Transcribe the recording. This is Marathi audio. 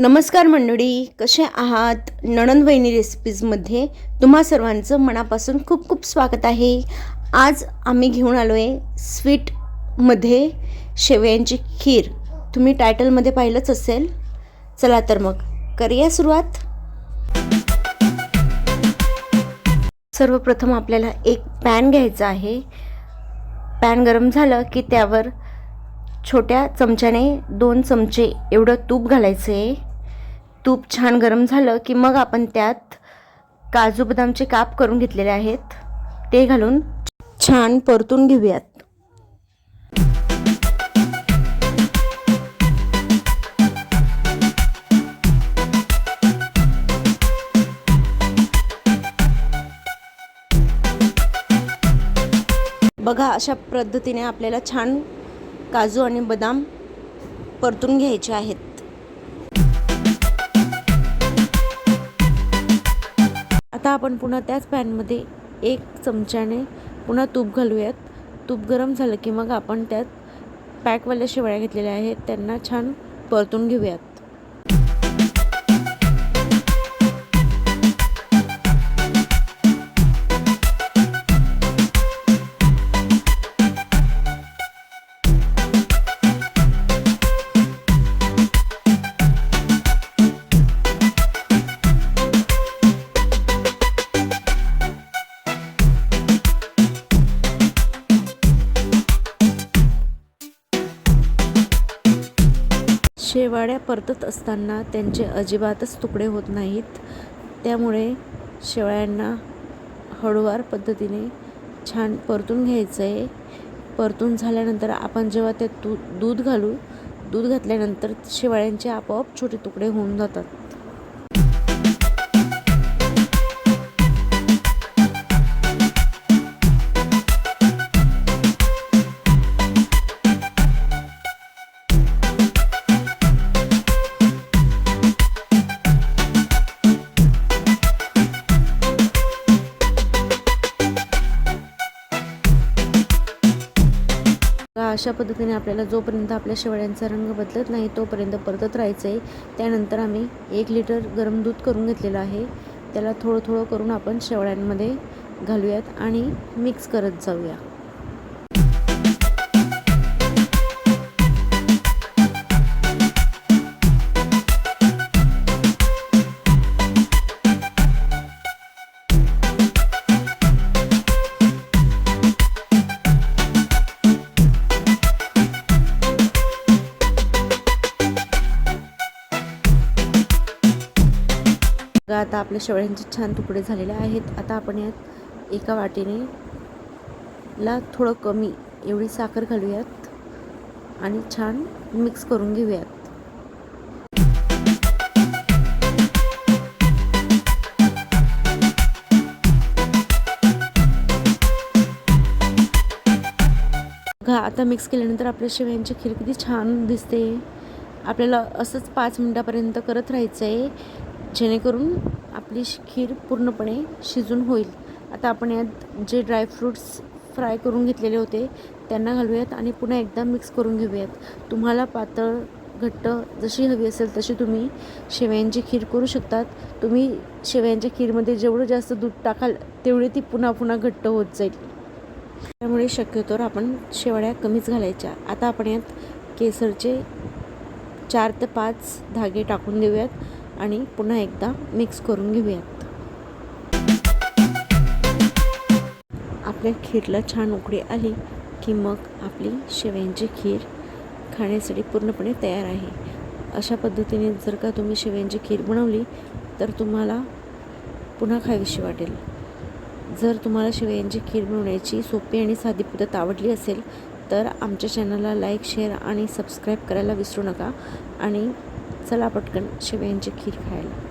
नमस्कार मंडळी कसे आहात? नणन वहिनी रेसिपीजमध्ये तुम्हा सर्वांचं मनापासून खूप खूप स्वागत आहे. आज आम्ही घेऊन आलो आहे स्वीटमध्ये शेवयांची खीर. तुम्ही टायटलमध्ये पाहिलंच असेल. चला तर मग करूया सुरुवात. सर्वप्रथम आपल्याला एक पॅन घ्यायचा आहे. पॅन गरम झालं की त्यावर छोट्या चमच्याने दोन चमचे एवढं तूप घालायचं आहे तूप छान गरम झालं की मग आपण त्यात काजू बदामचे काप करून घेतलेले आहेत. ते घालून छान परतून घेऊयात. बघा अशा पद्धतीने आपल्याला छान काजू आणि बदाम परतून घ्यायचे आहेत. आता आपण पुन्हा त्याच पॅनमध्ये एक चमच्याने पुन्हा तूप घालूयात. तूप गरम झालं की मग आपण त्यात पॅकवाल्या शेवळ्या घेतलेल्या आहेत. त्यांना छान परतून घेऊयात. शेवाळ्या परतत असताना त्यांचे अजिबातच तुकडे होत नाहीत. त्यामुळे शेवाळ्यांना हळूवार पद्धतीने छान परतून घ्यायचं आहे परतून झाल्यानंतर आपण जेव्हा ते दू दूध घालू दूध घातल्यानंतर शेवाळ्यांचे आपोआप छोटे तुकडे होऊन जातात. का अशा पद्धतीने आपल्याला जोपर्यंत आपल्या शेवळ्यांचा रंग बदलत नाही तोपर्यंत परतत राहायचं आहे त्यानंतर आम्ही एक लिटर गरम दूध करून घेतलेलं आहे. त्याला थोडं थोडं करून आपण शेवळ्यांमध्ये घालूयात आणि मिक्स करत जाऊया. आता आपल्या शेवळ्यांचे छान तुकडे झालेले आहेत. आता आपण यात एका वाटीने ला थोडं कमी एवढी साखर घालूयात आणि छान मिक्स करून घेऊयात. आता मिक्स केल्यानंतर आपल्या शेवयांची खीर किती छान दिसते. आपल्याला असंच पाच मिनटापर्यंत करत राहायचं आहे जेणेकरून आपली खीर पूर्णपणे शिजून होईल. आता आपण यात जे ड्रायफ्रूट्स फ्राय करून घेतलेले होते त्यांना घालूयात आणि पुन्हा एकदा मिक्स करून घेऊयात. तुम्हाला पातळ घट्ट जशी हवी असेल तशी तुम्ही शेवयांची खीर करू शकतात. तुम्ही शेवयांच्या खीरमध्ये जेवढं जास्त दूध टाकाल तेवढी ती पुन्हा पुन्हा घट्ट होत जाईल. त्यामुळे शक्यतोवर आपण शेवड्या कमीच घालायच्या. आता आपण यात केसरचे चार ते पाच धागे टाकून देऊयात. आणि पुन्हा एकदा मिक्स करून घेऊयात. आपल्या खीरला छान उकळी आली की मग आपली शेवयांची खीर खाण्यासाठी पूर्णपणे तयार आहे. अशा पद्धतीने जर का तुम्ही शेवयांची खीर बनवली तर तुम्हाला पुन्हा खावीशी वाटेल. जर तुम्हाला शेवयांची खीर बनवण्याची सोपी आणि साधी पद्धत आवडली असेल तर आमच्या चॅनलला लाईक शेअर आणि सबस्क्राईब करायला विसरू नका. आणि चला पटकन शेवयांची खीर खायला.